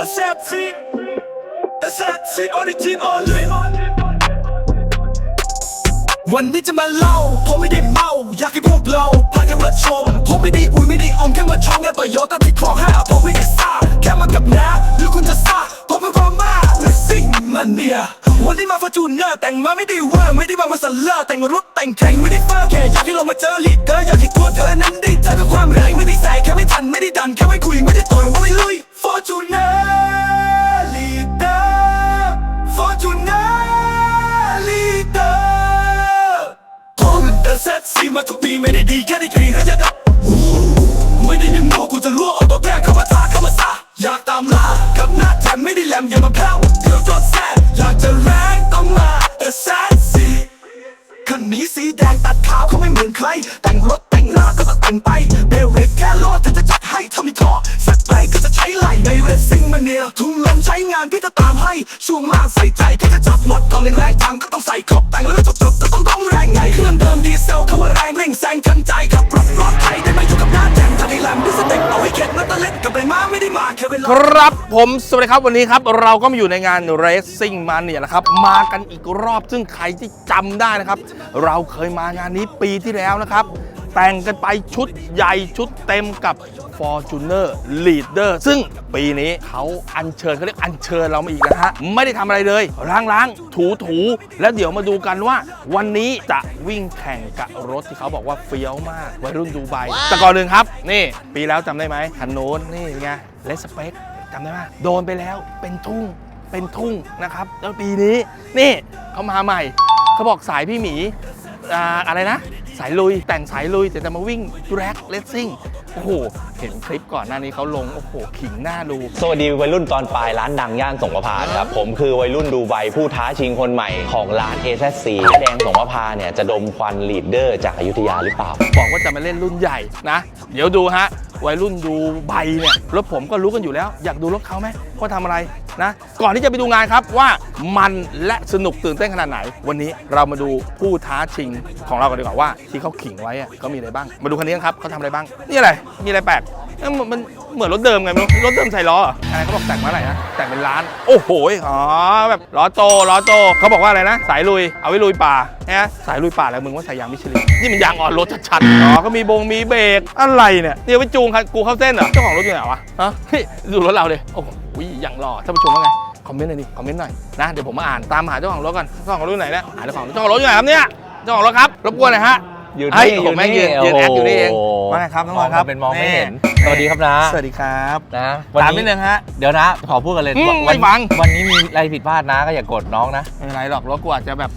A sexy A sexy original วันนี้จะมาเล่า ผมไม่ได้เมา อยากให้พวกเราพากันมาชม ผมไม่ได้อุ้ยไม่ได้อมแค่มาชองแค่ต่อยอตั้งที่คลองห้าผมไม่ได้ซ่าแค่มากับน้าหรือคุณจะซ่าผมเป็นพ่อมมาและสิ่งมันเนี่ยวันนี้มาฟอร์จูเนอร์แต่งมาไม่ได้เวอร์ไม่ได้มามาสเลอร์แต่งรถแต่งแข่งไม่ได้เฟอร์แค่อยากให้เรามาเจอลีดเดอร์อยากให้ตัวเธอนั้นได้เจอกับความแรงไม่ได้แสงแค่ไม่ทันไม่ได้ดันแค่ไม่คุยไม่ได้ต่อยว่าไม่ลุย ฟอร์จูเนอร์ลีเดอร์ฟอร์จูเนอร์ลีเดอร์ผมแต่เซ็ตซีมาทุกปีไม่ได้ดีแค่ได้กรีนระยะดับไม่ได้ยังโง่กูจะล่วงเอาตัวแรกเข้ามาทาเข้ามาซาอยากตามล่ากับหน้าแถมไม่ได้แหลมอย่ามาแพ้วเกือบโดนแซ่อยากจะแรงต้องมาแต่เซตซีคันนี้สีแดงตัดขาวเขาไม่เหมือนใครแต่งรถ หน้าก็ต้องแต่งไปเบลเวกแค่รถถ้าจะจัดให้ทำให้ขอสักไปก็จะใช้ไหลในเรสซิ่งมาเนียทุ่งลมใช้งานพี่จะตามให้ ช่วงล่างใส่ใจพี่จะจับหมดตอนแรงๆทางก็ต้องใส่ขอบแต่งแล้วจบจบๆจะต้องต้องแรงไงเครื่องเดิมดีเซลเข้ามาแรงเร่งแซงทันใจขับรถปลอดภัยได้ไม่อยู่กับหน้าแจ่มทันทีแลมด้วยสเต็ปเอาให้เข็ดนัตะเล็ดกับใบมาไม่ได้มาแค่เวลาครับผมสวัสดีครับวันนี้ครับ เราก็มาอยู่ในงาน Racing Mania นะครับ มากันอีกรอบซึ่งใครที่จำได้นะครับ เราเคยมางานนี้ปีที่แล้วนะครับ แต่งกันไปชุดใหญ่ชุดเต็มกับ Fortuner Leader ซึ่งปีนี้เขาอัญเชิญเขาเรียกอัญเชิญเรามาอีกนะฮะ ไม่ได้ทำอะไรเลยล้างๆ ถูๆ แล้วเดี๋ยวมาดูกันว่า วันนี้จะวิ่งแข่งกับรถที่เขาบอกว่าเฟี้ยวมากวัยรุ่นดูไบแต่ก่อนหนึ่งครับ นี่ ปีแล้วจำได้ไหมคันโน้นนี่ไงเลสเปคจำได้ไหมโดนไปแล้วเป็นทุ่งเป็นทุ่งนะครับ แล้วปีนี้นี่เขามาใหม่เขาบอกสายพี่หมีอ่าอะไรนะ สายลุย แต่งสายลุยแต่จะมาวิ่งแร็กเลสซิ่ง อ้โห เห็นคลิปก่อนหน้านี้เขาลง โอ้โห ขิงหน้าดู สวัสดีวัยรุ่นตอนปลายร้านดังย่านสงประพาครับ ผมคือวัยรุ่นดูไบผู้ท้าชิงคนใหม่ของร้าน a อ c แดงสงประพาเนี่ยจะดมควันลีดเดอร์จากอายุทยาหรือเปล่า บอกว่าจะมาเล่นรุ่นใหญ่นะ เดี๋ยวดูฮะ วัยรุ่นดูใบเนี่ยรถผมก็รู้กันอยู่แล้ว อยากดูรถเขาไหมว่าทำอะไรนะ ก่อนที่จะไปดูงานครับว่ามันและสนุกตื่นเต้นขนาดไหน วันนี้เรามาดูผู้ท้าชิงของเรากันดีกว่าว่าที่เขาขิงไว้อะเขามีอะไรบ้าง มาดูคันนี้กันครับเขาทำอะไรบ้าง นี่อะไรมีอะไรแปลกเอ้ยมันมันเหมือนรถเดิมไงไม่รู้รถเดิมใส่ล้อเหรออะไรเขาบอกแต่งมาอะไหรนะแต่งเป็นล้าน โอ้โหอ๋อแบบล้อโตล้อโตเขาบอกว่าอะไรนะ สายลุยเอาไว้ลุยป่าฮะสายลุยป่าแล้วมึงว่าใส่ยางมิชลินนี่มันยางอ่อนรถชัดๆอ๋อก็มีบงมีเบรกอะไรเนี่ยเดี๋ยวไปจูงคันกูเข้าเส้นเหรอเจ้าของรถอยู่ไหนวะฮะเฮ้ยดูรถเราดิโอ้โหอย่างหล่อท่านผู้ชมว่าไงคอมเมนต์หน่อยดิคอมเมนต์หน่อยนะเดี๋ยวผมมาอ่านตามหาเจ้าของรถก่อนเจ้าของรถอยู่ไหนเนี่ยหาเจ้าของเจ้าของรถอยู่ไหนครับเนี่ยเจ้าของรถครับรบกวนหน่อยฮะ อยู่เฮ้นี่ผมแม่งยืนอยู่นี่ยืนแอคอยู่นี่เองโอ้โหว่าไงครับน้องบอลครับมองเป็นมองไม่เห็นแสวัสดีครับนะ สวัสดีครับนะถามนิดนึงฮะ เดี๋ยวนะ ขอพูดกันเลยอืมวันไม่ฟังวันนี้มีอะไรผิดพลาดนะก็อย่ากดน้องนะไม่เป็นไรหรอกรถกูอาจจะแบบ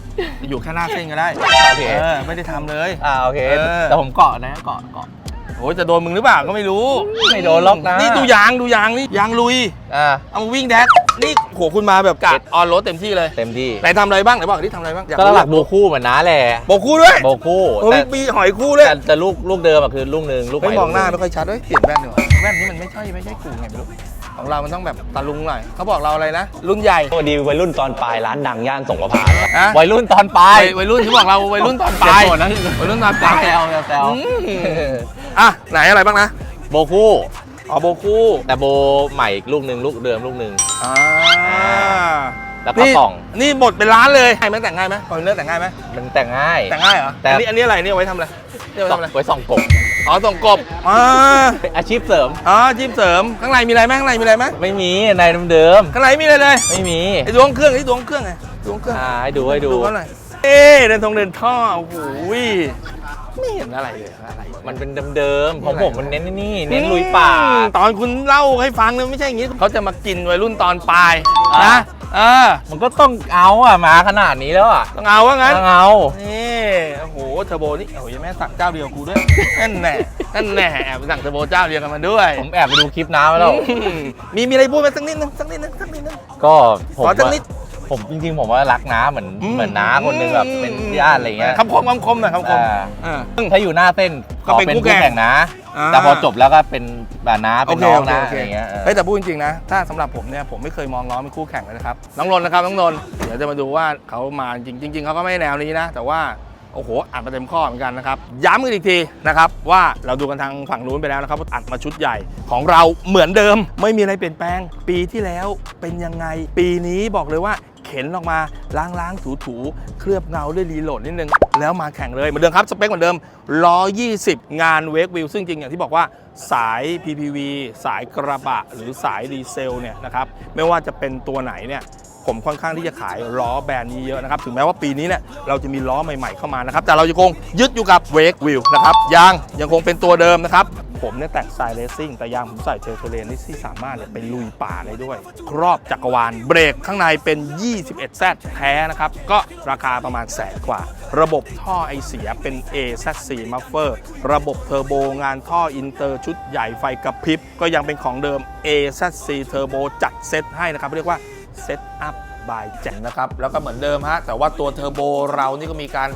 อยู่แค่หน้าเส้นก็ได้โอเคเออไม่ได้ทำเลยอ่าโอเคเออแต่ผมเกาะนะเกาะเกาะ โอ้ยจะโดนมึงหรือเปล่าก็ไม่รู้ ไม่โดนล็อกนะนี่ดูยางดูยางนี่ยางลุย อ่าเอามาวิ่งแดกนี่โหคุณมาแบบกะออนรถเต็มที่เลยเต็มที่ ไหนทำอะไรบ้างไหนบอกที่ทำอะไรบ้างอยาก็รู้หลักโบคู่เหมือนน้าแหละโบกคู่ด้วยโบคู่โอ้แต่ยมีหอยคู่ด้วยแต่แต่ลูกลูกเดิมอะคือลูกหนึ่งลูกใหไม่ม่มองหน้าลูไม่กค่อยชัดเฮ้ยเปลี่ยนแว่นดีกว่าแว่นนี้มันไม่ใช่ไม่ใช่กูไงไม่รู้ ของเรามันต้องแบบตาลุงหน่อยเขาบอกเราอะไรนะ รุ่นใหญ่สวัสดีวัยรุ่นตอนปลายร้านดังย่านสงประพาครับฮะวัยรุ่นตอนปลายวัยวัยรุ่นที่บอกเราวัยรุ่นตอนปลายอย่โกรธนะ วัยรุ่นตอนปลายแซวแซวแซวอืมอะไหนอะไรบ้างนะโบคู่ อ๋อโบคู่แต่โบใหม่อีกลูกหนึ่งลูกเดิมลูกหนึ่ง อ่าแล้วก็นี่กล่อง นี่หมดเป็นล้านเลยง่ายไหมแต่งง่ายไหมคอนเนอร์แต่งง่ายไหมมันแต่งง่าย แต่งง่ายเหรอแต่ อันนี้อันนี้อะไรนี่เอาไว้ทำอะไรนี่เอาไว้ทำอะไร ไว้ส่องกบ อ๋อส่งกบอ่าเป็นอาชีพเสริม อ๋อจิ้มเสริมข้างในมีอะไรไหมข้างในมีอะไรไหมไม่มีในเดิมข้างในมีอะไรเลยๆไม่มีไอ้ดวงเครื่องไอ้ดวงเครื่องไงดวงเครื่องอ่าให้ดูให้ดูเขาหน่อยเอ๊ะเดินทงเดินท่อโอ้โหไม่เห็นอะไรเลยอะไร มันเป็นเดิมๆของผมมันเน้นนี่เน้นลุยป่า อืมตอนคุณเล่าให้ฟังเนี่ยไม่ใช่อย่างนี้เขาจะมากินวัยรุ่นตอนปลายอะ นะ เออมันก็ต้องเอาอะมาขนาดนี้แล้วอะต้องเอาว่างั้นต้องเอานี่โอ้โหเทอร์โบนี่โอ้ยแม่สั่งเจ้าเดียวกูด้วยนั่นแน่นั่นแน่แอบสั่งเทอร์โบเจ้าเดียวกันมาด้วย ผมแอบไปดูคลิปน้ามาแล้วอืมมีมีอะไรพูดไหมสักนิดนึงสักนิดนึงสักนิดนึงก็ผมขอสักนิดผมจริงๆ ผมว่ารักน้าเหมือนอืมเหมือนน้าคนหนึงแบบเป็นญาติอะไรเงี้ยคำคมคำคมหน่อยคำคมอ่าอ่าถ้าอยู่หน้าเส้นขก็อเป็นเป็นคู่คู่แข่งแข่งนะอ่าแต่พอจบแล้วก็เป็นแบบน้าโอเป็นเคน้องโอเคนะโออะเคไรเงี้ยเออ เฮ้ยแต่พูดจริงๆนะ ถ้าสำหรับผมเนี่ยผมไม่เคยมองล้อเป็นคู่แข่งเลยนะครับ น้องนนท์นะครับน้องนนท์เดี๋ยวจะมาดูว่าเขามาจริงจริง ๆเขาก็ไม่แนวนี้นะ แต่ว่าโอ้โหอัดมาเต็มข้อเหมือนกันนะครับ ย้ำกันอีกทีนะครับว่าเราดูกันทางฝั่งนู้นไปแล้วนะครับว่าอัดมาชุดใหญ่ของเราเหมือนเดิม ไม่มีอะไรเปลี่ยนแปลง ปีที่แล้วเป็นยังไง ปีนี้บอกเลยว่าเข็นออกมาล้างล้างถูถูๆ เคลือบเงาด้วยรีโหลดนิดนึง แล้วมาแข่งเลยเหมือนเดิมครับ สเปคเหมือนเดิม 120 งานเวกวิวซึ่งจริงอย่างที่บอกว่าสาย PPV สายกระบะหรือสายดีเซลเนี่ยนะครับไม่ว่าจะเป็นตัวไหนเนี่ยผมค่อนข้างที่จะขายล้อแบรนด์นี้เยอะนะครับ ถึงแม้ว่าปีนี้เนี่ยเราจะมีล้อใหม่ๆเข้ามานะครับ แต่เรายังคงยึดอยู่กับเวกวิวนะครับยางยังคงเป็นตัวเดิมนะครับ ผมเนี่ยแต่งสายเลสซิ่งแต่ยางผมใส่เทอร์โทเลนที่สามารถเนี่ยไปลุยป่าได้ด้วย ครอบจักรวาลเบรกข้างในเป็น 21 z แท้นะครับ ก็ราคาประมาณแสนกว่า ระบบท่อไอเสียเป็น A z 4 Muffler ระบบเทอร์โบงานท่ออินเตอร์ชุดใหญ่ไฟกระพริบ ก็ยังเป็นของเดิม A z 4 Turbo จัดเซตให้นะครับ เรียกว่าเซตอัพบายแจ็คนะครับ แล้วก็เหมือนเดิมฮะแต่ว่าตัวเทอร์โบเรานี่ก็มีการ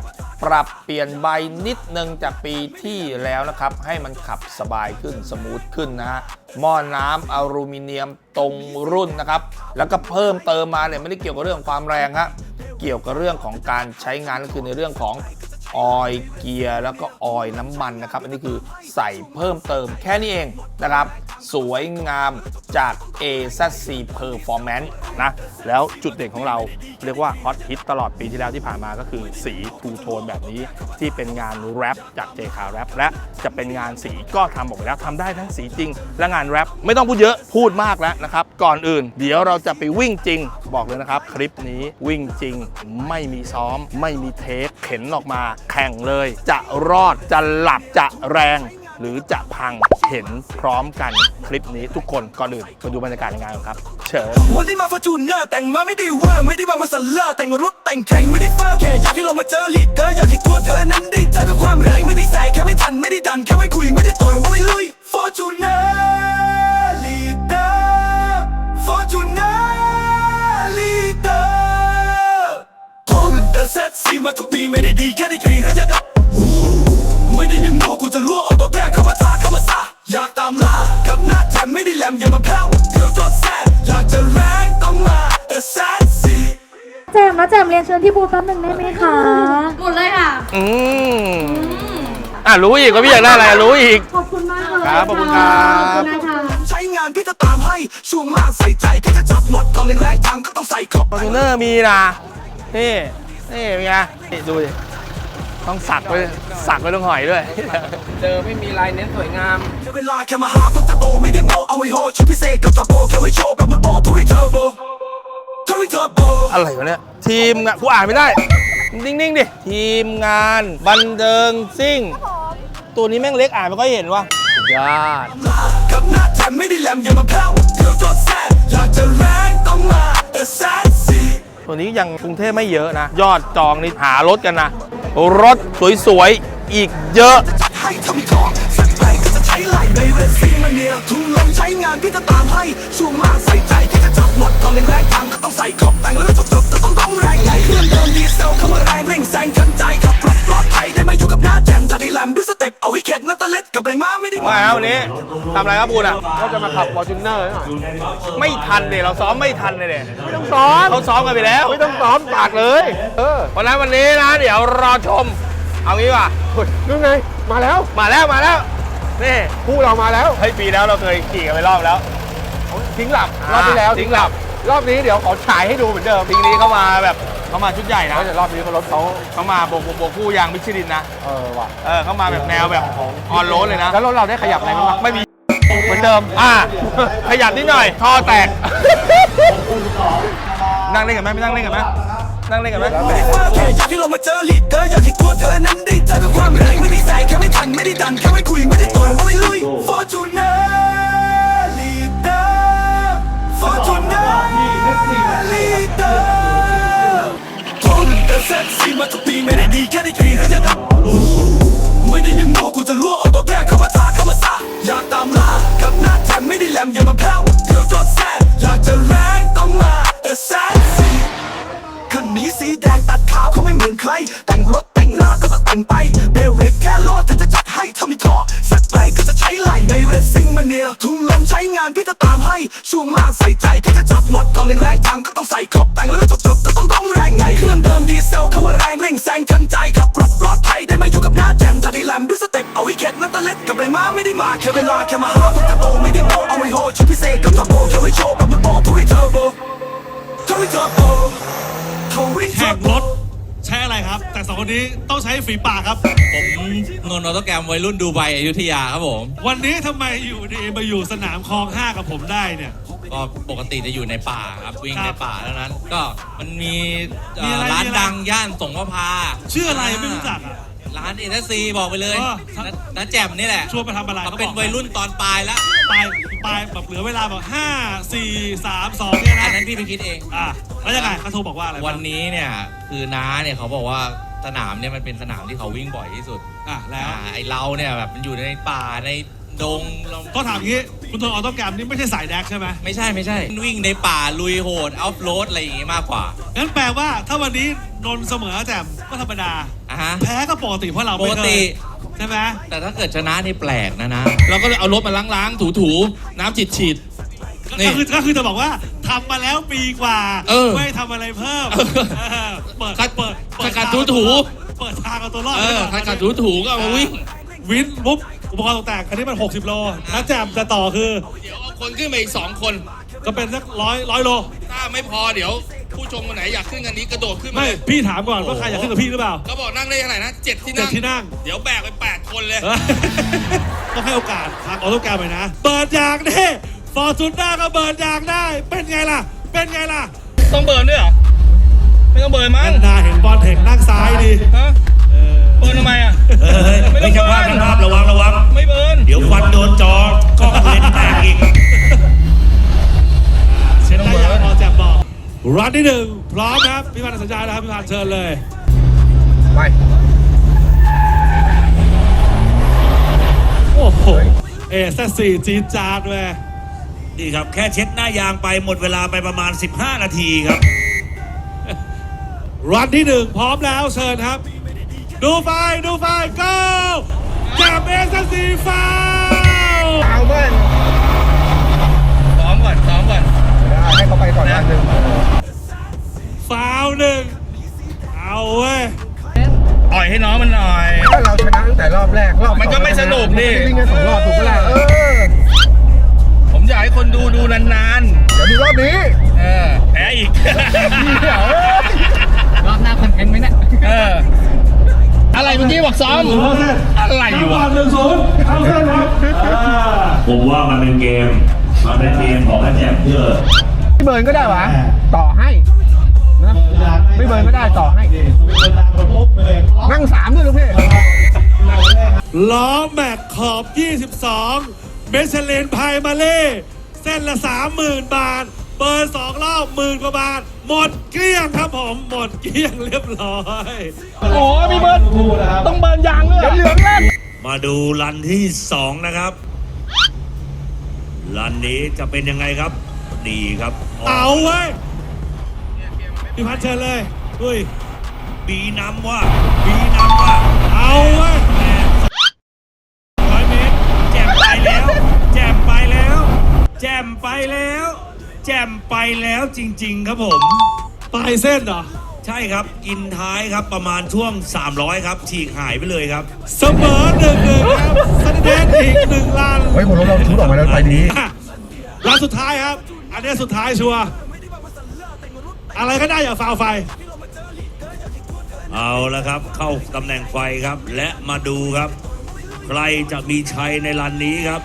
ปรับเปลี่ยนใบนิดนึงจากปีที่แล้วนะครับ ให้มันขับสบายขึ้นสมูทขึ้นนะฮะหม้อน้ำอลูมิเนียมตรงรุ่นนะครับ แล้วก็เพิ่มเติมมาเนี่ยไม่ได้เกี่ยวกับเรื่องความแรงฮะเกี่ยวกับเรื่องของการใช้งานก็คือในเรื่องของ ออยเกียร์แล้วก็ออยน้ำมันนะครับ อันนี้คือใส่เพิ่มเติมแค่นี้เองนะครับ สวยงามจาก a z c Performance นะ แล้วจุดเด่นของเราเรียกว่าฮอตฮิตตลอดปีที่แล้วที่ผ่านมาก็คือสีทูโทนแบบนี้ที่เป็นงานแรปจาก j k Rap และจะเป็นงานสีก็ทำออกไปแล้วทำได้ทั้งสีจริง และงานแรปไม่ต้องพูดเยอะพูดมากแล้วนะครับ ก่อนอื่น เดี๋ยวเราจะไปวิ่งจริง บอกเลยนะครับ คลิปนี้วิ่งจริง ไม่มีซ้อม ไม่มีเทปเข็นออกมาแข่งเลย จะรอดจะหลับจะแรง หรือจะพังเห็นพร้อมกันคลิปนี้ทุกคนก่อนอื่นมาดูบรรยากาศในงานกันครับ เชิญ วันที่มาฟอร์จูเนอร์แต่งมาไม่ได้เวอร์ไม่ได้มามาสเลอร์แต่งรถแต่งแข่งไม่ได้เฟอร์แค่อยากให้เรามาเจอลีดเดอร์อยากให้ตัวเธอนั้นได้เจอกับความแรงไม่ได้ใส่แค่ไม่ทันไม่ได้ดันแค่ไม่คุยไม่ รียนเชิญที่บูธแป๊บหนึ่งได้ไหมคะหมดเลยค่ะอืมอะรู้อีกว่าพี่อยากได้อะไรรู้อีก ขอบคุณมากเลยครับขอบคุณครับ ขอบคุณนะคะใช้งานพี่จะตามให้ ช่วงล่างใส่ใจแค่จะจับหมดตอนแรงๆทำก็ต้องใส่ขอบฟอร์จูเนอร์มีนะนี่นี่เป็นไงนี่ดูดิต้องสักไว้สักไว้ตรงหอยด้วย เจอไม่มีลายเน้นสวยงามแค่เวลาแค่มาหาพวกตะโตไม่ได้โมเอาไว้โหชุดพิเศษกับตะโบแค่ไว้โชว์กับมันโบทุยเทอร์โบทุยเทอร์โบ อะไรวะเนี่ย ทีมงานกูอ่านไม่ได้ นิ่งๆดิ ทีมงาน บันเทิงซิ่ง ตัวนี้แม่งเล็กอ่านไม่ค่อยเห็นว่ะสุดยอดกับหน้าแถมไม่ได้แหลมอย่ามาแพ้วเกือบตัวแซ่อยากจะแรงต้องมาเออแซดซีตัวนี้ยังกรุงเทพไม่เยอะนะ ยอดจองนี่หารถกันนะ รถสวยๆ อีกเยอะจัดให้ทำของ เรสซิ่งมาเนี่ยทุ่งลงใช้งานพี่จะตามให้ ช่วงล่างใส่ใจที่จะจับหมดตอนแรงๆทำก็ต้องใส่ขอบแต่งแล้วจบๆจะต้องต้องแรงใหญ่เครื่องเดิมดีเซลเข้ามาแรงเร่งแซงทันใจขับรถปลอดภัยได้มาอยู่กับหน้าแจ่มจะได้แลมด้วยสเต็ปเอาไว้เข็ดนัตเตอร์เล็ดกับแรงม้าไม่ได้ว่าแล้ววันนี้ทำอะไรครับบูนอะ ก็จะมาขับ f o r t u n e r หน่อยไม่ทันเดยเราซ้อมไม่ทันเลยเดยไม่ต้องซ้อมเขาซ้อมกันไปแล้ว ไม่ต้องซ้อมปากเลย เออเพราะฉะนั้นวันนี้นะ เดี๋ยวรอชม เอางี้ว่ะนู่นไง มาแล้ว มาแล้วมาแล้ว นี่คู่เรามาแล้วเฮ้ยปีแล้วเราเคยขี่กันไปรอบแล้วทิ้งหลับรอบที่แล้วทิ้งหลับ รอบนี้เดี๋ยวขอฉายให้ดูเหมือนเดิมปีนี้เขามาแบบเขามาชุดใหญ่นะเพราะเดี๋ยวรอบนี้เขารถเขาเขามาโบกโบกโบกคู่ยางมิชลินนะเออว่ะเออเขามาแบบแนวแบบออนโรดเลยนะแล้วรถเราได้ขยับอะไรบ้างวะไม่มีเหมือนเดิม อ่า ขยับนิดหน่อยท่อแตก นั่งเล่นกันไหมไม่นั่งเล่นกันไหม นั่งเล่นกันไหมแค่อยากให้เรามาเจอลีดเดอร์อยากให้ตัวเธอนั้นได้เจอกับความแรงไม่ได้แสแค่ไม่ทันไม่ได้ดันแค่ไม่คุยไม่ได้ต่อยไม่ลุย Fortuner leader Fortuner leader ผมเดอะเซ็ตซีมาทุกปีไม่ได้ดีแค่ได้กรีนระยะดับไม่ได้ยินบอกกูจะรั่วเแข่งร์โบรถใช้อะไรครับ แต่สองคนนี้ต้องใช้ฝีปากครับ ผมนนท์ออโตแกรมวัยรุ่นดูไบอยุธยาครับผม วันนี้ทำไมอยู่ดีมาอยู่สนามคลองห้ากับผมได้เนี่ย ก็ปกติจะอยู่ในป่าครับวิ่งครัในบป่าเท่านั้น ก็มันมีเอ่มีออะไรร้านมีอะไร ดังย่านสงประพาชื่ออะไรไม่รู้จักอะ ร้านเอทซีบอกไปเลยเออนน้าแจ่มนี่แหละชวนมาทำอะไรเขาเป็นเขาบอกวัยรุ่นตอนปลายแล้วปลายปลายแบบเหลือเวลาแบบห้าสี่สามสองเนี่ยอันะนนั้นพี่ไปคิดเอง อะ แล้วยังไงเขาโทรบอกว่าอะไรบ้างวันนี้เนี่ยคือน้าเนี่ยเขาบอกว่าสนามเนี่ยมันเป็นสนามที่เขาวิ่งบ่อยที่สุดอะแล้วอ่าไอเราเนี่ยแบบมันอยู่ในป่าในดงเราก็ถามอย่างงี้คุณโทนออโต้แกรมนี่ไม่ใช่สายแดกใช่ไหมไม่ใช่ไม่ใช่ วิ่งในป่าลุยโหดออฟโรดอะไรอย่างงี้มากกว่างั้นแปลว่าถ้าวันนี้นนท์เสมอแจ่มก็ธรรมดา อะฮะ แพ้ก็ปกติเพราะเราปไม่กเคติ ยใช่ไหมแต่ถ้าเกิดชนะนี่แปลกนะนะ เราก็เลยเอารถมาล้างๆ ถูๆ น้ำฉีดฉีด นี่ ก็คือก็คือจะบอกว่า ทำมาแล้วปีกว่าเออไม่ทำอะไรเพิ่มเออเออเปิดขัดเปิดเปิดขัดทางถูๆ เปิดทางเอาตัวรอดเออไว้ก่อนขัดๆถูๆก็เอามาวิ่งวินปุ๊บอุปกรณ์ตกแต่งอันนี้มัน 60 โลถ้าแจมจะต่อคือ เดี๋ยวเอาคนขึ้นมาอีกสองคน ก็เป็นสักร้อยร้อยโล ถ้าไม่พอเดี๋ยวผู้ชมคนไหนอยากขึ้นกันนี้กระโดดขึ้นมาไม่ เลยพี่ถามก่อนว่าใครอยากขึ้นกับพี่หรือเปล่าก็บอกนั่งได้เท่าไหร่นะเจ็ดที่เจ็นั่ดงที่นั่ง เดี๋ยวแบกไปแปดคนเลยเออต้องให้โอกาสทางออโต้แกรมไปนะ เปิดยางนี่ ฟอร์จูน่าก็เปิดยางได้ เป็นไงล่ะ เป็นไงล่ะต้องเบิร์นด้วยเหรอ ไม่ต้องเบิร์นมั้งนาเห็นบอลเทคนั่งซ้ายดีฮะเบิร์นทำไมอะเฮ้ยไม่ต้ไม่องใช่ภาพเบิร์นทั้งภาพระวังระวัง ไม่เบิร์นเดี๋ยวควันโดนจอกล้องเลนส์แตกอีกเช็ดได้ยังพอแจ็บบอกรันที่หนึ่งพร้อมนะครับพี่พันธ์สัญญาแล้วครับพี่พันธ์เชิญเลยไปโอ้โหเอสสี่จีดจาดเว้ย นี่ครับ แค่เช็ดหน้ายางไปหมดเวลาไปประมาณ 15 นาทีครับ รันที่หนึ่งพร้อมแล้วเชิญครับ ดูไฟดูไฟ go จับเอสสี่ฟาวเอาเพื่อนซ้อมก่อนซ้อมก่อนให้เขาไปก่อนนะหนึ่งฟาวหนึ่งเอาเว้ยอ่อยให้น้องมันหน่อย ถ้าเราชนะตั้งแต่รอบแรกรอบมันก็ไม่สนุกดิวิ่งกันสองรอบถูกปะล่ะเออผม อยากให้คนดูดูนานเดี๋ยวดูรอบนี้ๆ เออแพ้อีก เดี๋ยวรอบหน้าคอนเทนต์ไหมเนี่ยเออ อะไรเมื่อกี้บอกซ้อม อะไรวะ หนึ่งศูนย์เข้าเส้นครับผมว่ามันเป็นเกม มันเป็นเกมของแจมเพื่อไม่เบิร์นก็ได้วะ ต่อให้นะไม่เบิร์นก็ได้ต่อให้ นั่งสามด้วยลูกพี่ ล้อแม็กขอบ 22 เมชเลนไพมาเล่เส้นละ30,000บาทเปิดสองรอบหมื่นกว่าบาท หมดเกลี้ยงครับผม หมดเกลี้ยงเรียบร้อย โอ้มีเบิร์นต้องเบิร์นยางด้วยเดี๋ยวเหลืองเล่นมาดูรันที่2นะครับ รันนี้จะเป็นยังไงครับนี่ครับ เอาเว้ยพี่พัดเชิญเลยดุยบีนำว่าบีนำว่า เอาเว้ แล้ว แจมไปแล้วจริง ๆ ครับผม ปลายเส้นเหรอ ใช่ครับ กินท้ายครับประมาณช่วง 300 ครับฉีกหายไปเลยครับ เสมอหนึ่งหนึ่งครับซันเดนอีกหนึ่งลันเฮ้ยผมเราชุดออกมาแล้วไฟนี้ อะลันสุดท้ายครับ อันนี้สุดท้ายชัวร์อะไรก็ได้อย่าฟาวไฟ เอาละครับ เข้าตำแหน่งไฟครับ และมาดูครับ ใครจะมีชัยในรันนี้ครับ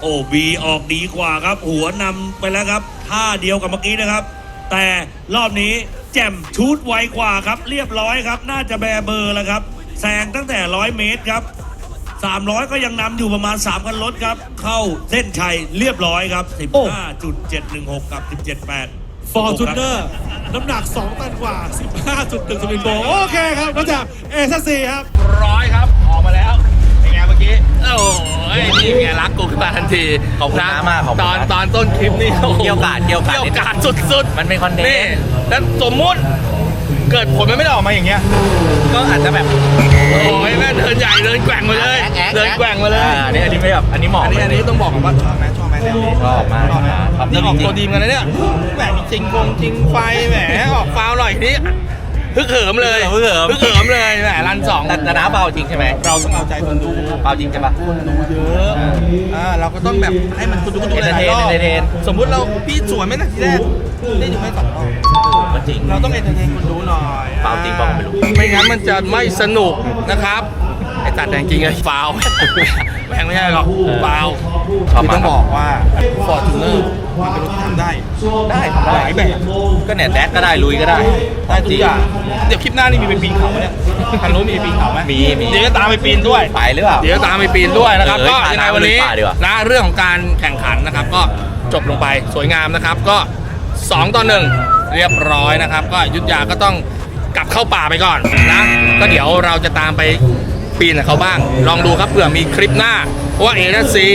โอ้บีออกดีกว่าครับ หัวนำไปแล้วครับท่าเดียวกับเมื่อกี้นะครับ แต่รอบนี้แจ่มชูดไวกว่าครับ เรียบร้อยครับ น่าจะแบร์เบอร์แล้วครับแซงตั้งแต่ 100 เมตรครับ 300 ก็ยังนำอยู่ประมาณ3คันรถครับ เข้าเส้นชัยเรียบร้อยครับโอ้15.716 กับ 17.8 ฟอร์จูเนอร์น้ำหนัก 2 ตันกว่า 15.1สมิงโบโอเคครับก็จากเอสซีครับ ร้อยครับ ออกมาแล้วเป็นไงเมื่อกี้ โอ้ ยนี่ไงรักกูขึ้นมาทันทีขอบคุณมากมากขอบคุณตอนนะตอนต้นคลิปนี่โอ้โหเกี่ยวกาดเกี่ยวกาด เกี่ยวกาดสุดๆมันเป็นคอนเทนต์นี่แล้วสมมุติเกิดผลมันไม่ได้ออกมาอย่างเงี้ย ก็อาจจะแบบโอ้ยแม่เดินใหญ่เดินแกว่งมาเลยเดินแกว่งมาเลยอันนี้อันนี้ไม่แบบอันนี้เหมาะอันนี้อันนี้ต้องบอกก่อนว่าชอบไหมชอบไหมแนวนี้ชอบมากชอบนี่ออกจริงตัวดีเหมอนกันนะเนี่ยแหมจริงคงจริงไฟแหมออกฟาวหน่อยนี่ ฮึกเหิมเลยฮึกเหิม ฮึกเหิมเลยแหมรันสองแต่แต่น้าเบาจริงใช่ไหมเราต้องเอาใจคนดูเบาจริงใช่ปะดูเยอะอ่าเราก็ต้องแบบให้มันคนดูก็ดูหลายๆรอบ Entertain สมมุติเราพี่สวยไหมนะทีแรกได้ดูไม่สองรอบมันจริง เราต้องเอนเตอร์เทนคนดูหน่อยเปล่าจริงเปล่าไม่รู้ ไม่งั้นมันจะไม่สนุกนะครับไอ้ตัดแดงจริงไอ้ฟาวแม่งไม่ใช่หรอกฟาวชอบคือมากต้องบอกว่า Fortuner มันเป็นรถ ที่ทำได้ได้ทำได้หลายแบบก็เนี่ยแดกก็ได้ลุยก็ได้ได้ทุกอย่างเดี๋ยวคลิปหน้านี่มีไปปีนเขาไหมเนี่ยทางโน้นมีไปปีนเขาไหมมีมีเดี๋ยวจะตามไปปีนด้วยไปหรือเปล่าเดี๋ยวตามไปปีนด้วยนะครับเออก็พายังไงน้ำวันนี้ลุยป่าดีกว่านะเรื่องของการแข่งขันนะครับ ก็จบลงไปสวยงามนะครับ ก็ 2 ต่อ1เรียบร้อยนะครับ ก็อยุทธยาก็ต้องกลับเข้าป่าไปก่อนนะก็เดี๋ยวเราจะตามไปปีนกับเขาบ้าง ลองดูครับเผื่อมีคลิปหน้า ว่าเอเนซี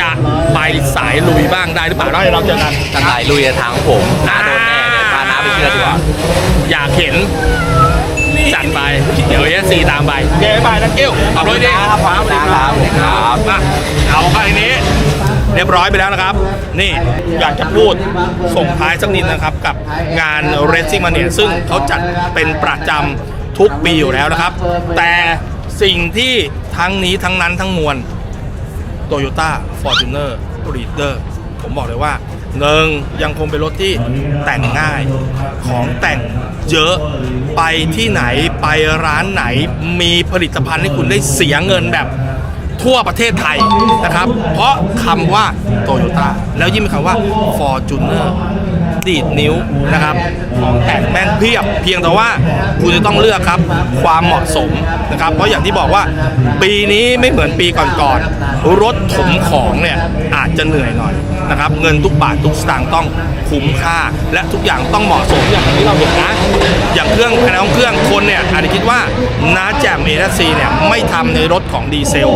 จะไปสายลุยบ้างได้หรือเปล่าเดี๋ยวเราเจอกันถ้าสายลุยทางผมน้าโดนแน่เดี๋ยวพาน้าไปเชื่อดีกว่าอยากเห็นจัดไป เดี๋ยวเอซีตามไปเย้บายนักเกี้ยวขับรถดีครับครับครับครับอะเอาเข้าทีนี้ เรียบร้อยไปแล้วนะครับ นี่อยากจะพูดส่งท้ายสักนิดนะครับกับงาน Racing Mania ซึ่งเขาจัดเป็นประจำทุกปีอยู่แล้วนะครับ แต่สิ่งที่ทั้งนี้ทั้งนั้นทั้งมวล โตโยต้าฟอร์จูเนอร์รีเดอร์ผมบอกเลยว่าหนึ่งยังคงเป็นรถที่แต่งง่าย ของแต่งเยอะไปที่ไหนไปร้านไหนมีผลิตภัณฑ์ให้คุณได้เสียเงินแบบทั่วประเทศไทยนะครับ เพราะคำว่าโตโยต้าแล้วยิ่งเป็นคำว่า Fortuner ดีดนิ้วนะครับของแต่งแม่งเพียบ เพียงแต่ว่าคุณจะต้องเลือกครับความเหมาะสมนะครับ เพราะอย่างที่บอกว่า ปีนี้ไม่เหมือนปีก่อนๆรถถมของเนี่ยอาจจะเหนื่อยหน่อยนะครับเงินทุกบาททุกสตางค์ต้องคุ้มค่า และทุกอย่างต้องเหมาะสมอย่างที่เราเห็นนะ อย่างเครื่องภายในห้องเครื่องคนเนี่ยอาจจะคิดว่าน้าแจ่มเอทซีเนี่ยไม่ทำในรถของดีเซล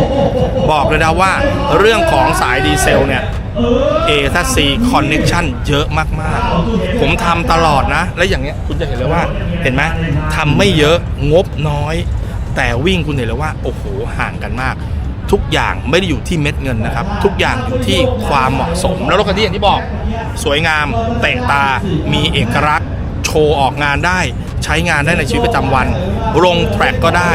บอกเลยนะว่าเรื่องของสายดีเซลเนี่ย เอทัซีคอนเน็ชันเยอะมากๆ ผมทำตลอดนะ และอย่างเนี้ยคุณจะเห็นเลยว่าเห็นไหมทำไม่เยอะงบน้อย แต่วิ่งคุณเห็นเลยว่า โอ้โห ห่างกันมาก ทุกอย่างไม่ได้อยู่ที่เม็ดเงินนะครับ ทุกอย่างอยู่ที่ความเหมาะสม แล้วรถคันที่อย่างที่บอก สวยงามเตะตามีเอกลักษณ์ โชว์ออกงานได้ใช้งานได้ในชีวิตประจำวัน ลงแทร็กก็ได้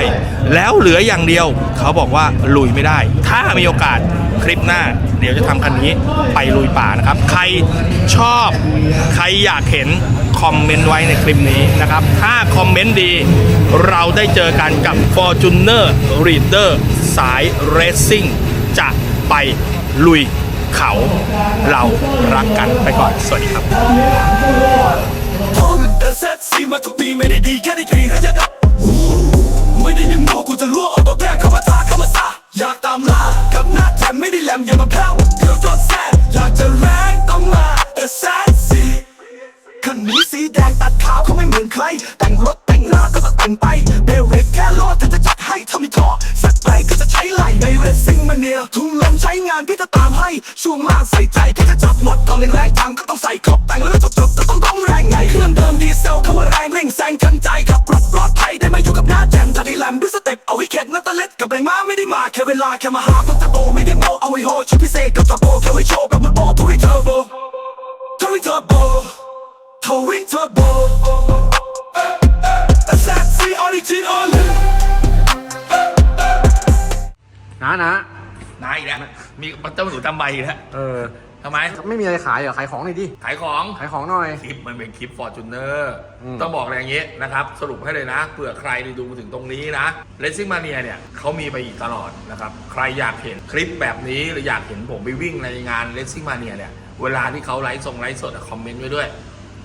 แล้วเหลืออย่างเดียว เขาบอกว่าลุยไม่ได้ ถ้ามีโอกาสคลิปหน้า เดี๋ยวจะทำคันนี้ไปลุยป่านะครับ ใครชอบใครอยากเห็นคอมเมนต์ไว้ในคลิปนี้นะครับ ถ้าคอมเมนต์ดี เราได้เจอกันกับ Fortuner Reader สาย Racing จะไปลุยเขาเรารักกันไปก่อน สวัสดีครับ ดซีมาทุกปีไม่ได้ดีแค่ได้กรีนระยะดับไม่ได้ยินบอกกูจะล่วงเอาตัวแกเข้ามาตาเข้ามาตาอยากตามล่ากับหน้าแถมไม่ได้แหลมอย่ามาแพ้วเดี๋ยวโดนแซ่อยากจะแรงต้องมาแต่แซ่ซี คันนี้สีแดงตัดขาวเขาไม่เหมือนใคร แต่งรถแต่งหน้าก็ต้องแต่งไปเบลเวกแค่รอดถ้าจะจัดให้ทำให้ทอสักไปก็จะใช้ไหลในเรซซิ่งมาเนียทุ่งลมใช้งานพี่จะตามให้ ช่วงล่างใส่ใจพี่จะจับหมดตอนแรงๆทางก็ต้องใส่ขอบแต่งแล้วจบจบๆจะต้องต้องแรงไงเครื่องเดิมดีเซลเข้ามาแรงเร่งแซงทันใจขับรถปลอดภัยได้มาอยู่กับหน้าแจมจะได้แลมด้วยสเต็ปเอาให้เข็ดนัตะเล็ดกับแรงม้าไม่ได้มาแค่เวลาแค่มาหาพัฒโตไม่ได้โมเอาไว้โหชุดพิเศษกับตะโบแค่ไว้โชว์กับมันโบทุกให้เทอร์โบทุกให้เทอร์โบ Towing Turbo Assassin Original นะนะนายอีกแล้วมีเจ้าหนูจำใบอีกแล้วเออทำไม ไม่มีอะไรขายเหรอ ขายของหน่อยดิ ขายของ ขายของหน่อย คลิปมันเป็นคลิป Fortuner อืมต้องบอกอะไรอย่างงี้ยนะครับ สรุปให้เลยนะ เผื่อใครได้ดูมาถึงตรงนี้นะ Racing Mania เนี่ยเขามีไปอีกตลอดนะครับ ใครอยากเห็นคลิปแบบนี้ หรืออยากเห็นผมไปวิ่งในงาน Racing Mania เนี่ย เวลาที่เขาไลฟ์ส่งไลฟ์สดคอมเมนต์ไว้ด้วย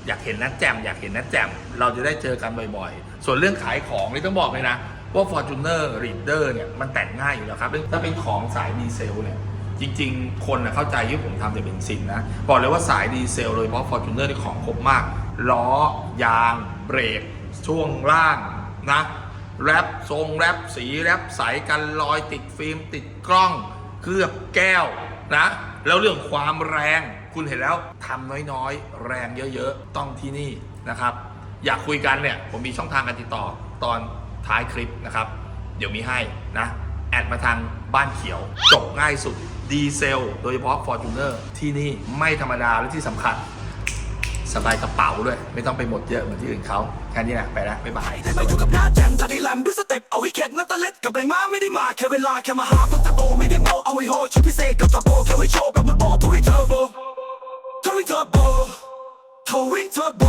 อยากเห็นนัดแจมอยากเห็นนัดแจมเราจะได้เจอกันบ่อยๆ ส่วนเรื่องขายของนี่ต้องบอกเลยนะว่า Fortuner Reader เนี่ยมันแต่งง่ายอยู่แล้วครับถ้าเป็นของสายดีเซลเนี่ยจริง ๆ คนนะเข้าใจที่ผมทำแต่เบนซินนะบอกเลยว่าสายดีเซลโดยเฉพาะ Fortuner นี่ของครบมาก ล้อ ยาง เบรก ช่วงล่างนะแรปทรงแรปสีแรปใสกันรอยติดฟิล์มติดกล้อง เคลือบแก้วนะ แล้วเรื่องความแรงคุณเห็นแล้วทำน้อยๆ แรงเยอะๆ ต้องที่นี่นะครับ อยากคุยกันเนี่ย ผมมีช่องทางการติดต่อตอนท้ายคลิปนะครับ เดี๋ยวมีให้นะ แอดมาทางบ้านเขียว จบง่ายสุดดีเซลโดยเฉพาะ Fortuner ที่นี่ไม่ธรรมดาและที่สำคัญ สบายกระเป๋าด้วย ไม่ต้องไปหมดเยอะเหมือนที่อื่นเขาแค่นี้แหละไปแล้วบ๊ายบายมาอยู่กับหน้าแจมจัดให้แหลมด้วยสเต็ปเอาให้เข็ดนัตเตเล็ดกับแรงม้าไม่ได้มาแค่เวลาแค่มาหาพัตโตไม่ได้โมเอาให้โหชุดพิเศษกับตะโบแค่ไว้โชว์แบบมันโบทวิเทอร์โบทวิเทอร์โบทวิเทอร์โบ